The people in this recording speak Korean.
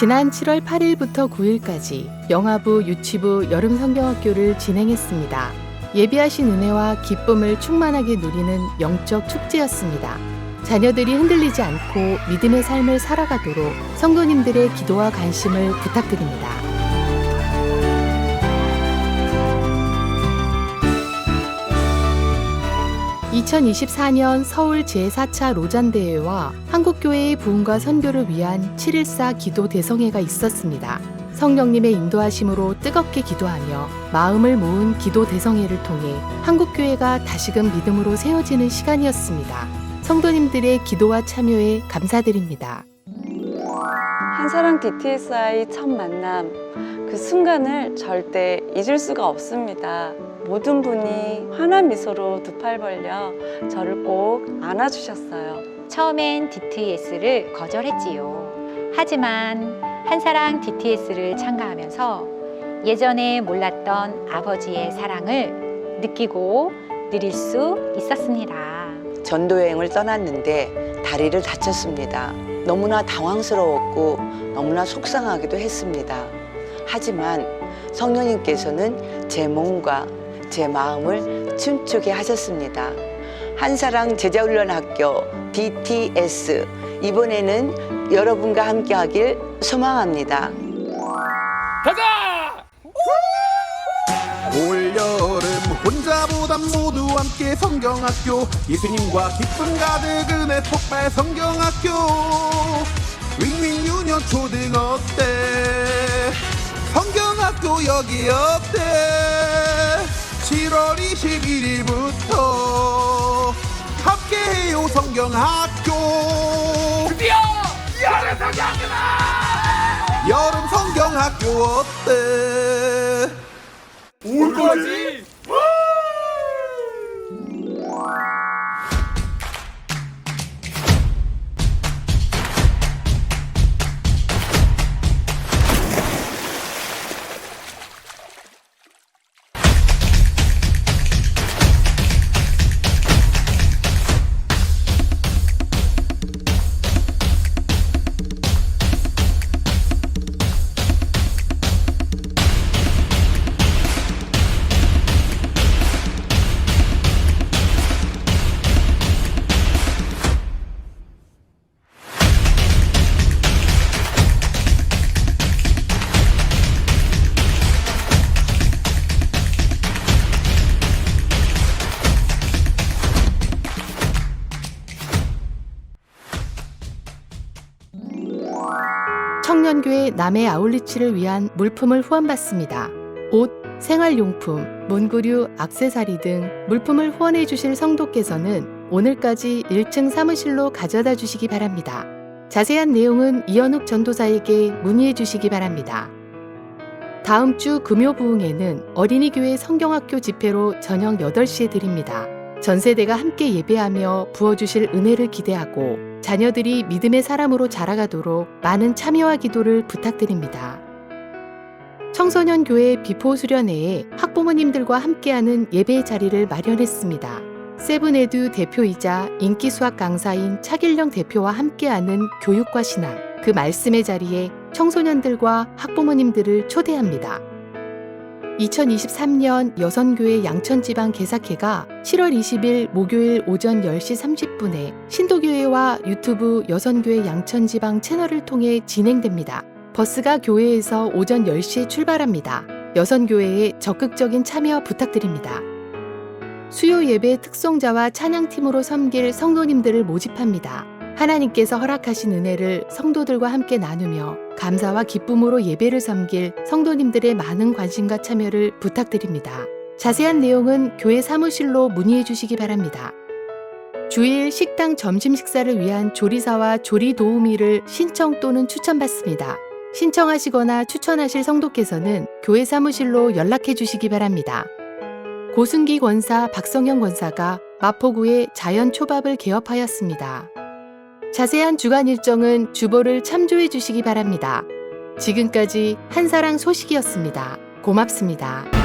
지난 7월 8일부터 9일까지 영아부 유치부 여름 성경학교를 진행했습니다. 예비하신 은혜와 기쁨을 충만하게 누리는 영적 축제였습니다. 자녀들이 흔들리지 않고 믿음의 삶을 살아가도록 성도님들의 기도와 관심을 부탁드립니다. 2024년 서울 제4차 로잔대회와 한국교회의 부흥과 선교를 위한 714 기도 대성회가 있었습니다. 성령님의 인도하심으로 뜨겁게 기도하며 마음을 모은 기도 대성회를 통해 한국교회가 다시금 믿음으로 세워지는 시간이었습니다. 성도님들의 기도와 참여에 감사드립니다. 한사랑 DTSI 첫 만남 그 순간을 절대 잊을 수가 없습니다. 모든 분이 환한 미소로 두 팔 벌려 저를 꼭 안아주셨어요. 처음엔 DTS를 거절했지요. 하지만 한사랑 DTS를 참가하면서 예전에 몰랐던 아버지의 사랑을 느끼고 누릴 수 있었습니다. 전도 여행을 떠났는데 다리를 다쳤습니다. 너무나 당황스러웠고 너무나 속상하기도 했습니다. 하지만 성령님께서는 제 몸과 제 마음을 춤추게 하셨습니다. 한사랑 제자훈련학교 DTS 이번에는 여러분과 함께 하길 소망합니다. 가자! 올여름 혼자보단 모두 함께 성경학교 예수님과 기쁨 가득 은혜 폭발 성경학교 윙윙 유년 초등 어때 성경학교 여기 어때 7월 21일부터 함께해요 성경학교 드디어 여름 성경이다! 여름 성경학교 어때 올 거지? 청년교회 남해 아울리치를 위한 물품을 후원받습니다. 옷, 생활용품, 문구류, 악세사리 등 물품을 후원해 주실 성도께서는 오늘까지 1층 사무실로 가져다 주시기 바랍니다. 자세한 내용은 이현욱 전도사에게 문의해 주시기 바랍니다. 다음 주 금요 부흥회는 어린이교회 성경학교 집회로 저녁 8시에 드립니다. 전 세대가 함께 예배하며 부어주실 은혜를 기대하고 자녀들이 믿음의 사람으로 자라가도록 많은 참여와 기도를 부탁드립니다. 청소년 교회 비포 수련회에 학부모님들과 함께하는 예배 자리를 마련했습니다. 세븐에듀 대표이자 인기 수학 강사인 차길령 대표와 함께하는 교육과 신앙, 그 말씀의 자리에 청소년들과 학부모님들을 초대합니다. 2023년 여선교회 양천지방 개사회가 7월 20일 목요일 오전 10시 30분에 신도교회와 유튜브 여선교회 양천지방 채널을 통해 진행됩니다. 버스가 교회에서 오전 10시에 출발합니다. 여선교회에 적극적인 참여 부탁드립니다. 수요 예배 특송자와 찬양팀으로 섬길 성도님들을 모집합니다. 하나님께서 허락하신 은혜를 성도들과 함께 나누며 감사와 기쁨으로 예배를 섬길 성도님들의 많은 관심과 참여를 부탁드립니다. 자세한 내용은 교회 사무실로 문의해 주시기 바랍니다. 주일 식당 점심 식사를 위한 조리사와 조리 도우미를 신청 또는 추천받습니다. 신청하시거나 추천하실 성도께서는 교회 사무실로 연락해 주시기 바랍니다. 고승기 권사 박성영 권사가 마포구에 자연 초밥을 개업하였습니다. 자세한 주간 일정은 주보를 참조해 주시기 바랍니다. 지금까지 한사랑 소식이었습니다. 고맙습니다.